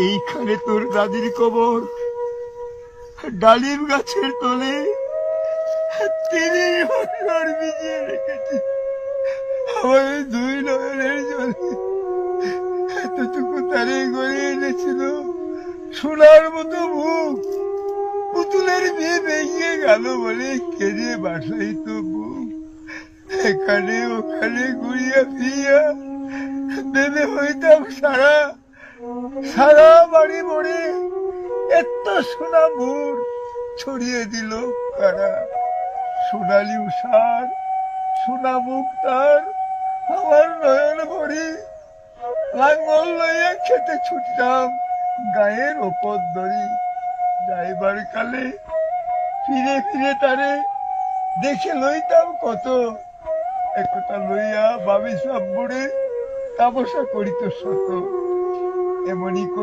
এইখানে তোর দাদির কবর, ডালিম গাছের তলে। তিনি দুই এতটুকু তারে গড়ে এনেছিল। সোনার মতো মুখ পুতুলের বিয়ে ভেঙে গেল বলে কেঁদে বাসাই তো বুক। এখানে ওখানে ঘুরিয়া ফিরিয়া ভেবে হইতাম সারা। সারা বাড়ি মরে এত সোনা মুর ছড়িয়ে দিল কারা? সোনালি উষার সোনা মুখ তার আমার নয়ন ভরি লাঙ্গল লইয়া খেতে ছুটতাম গায়ের ওপর দড়ি যাইবার কালে ফিরে ফিরে তারে দেখে লইতাম কত। একথা লইয়া বাবি সব বুড়ে তামসা করিত শত। এমনই করি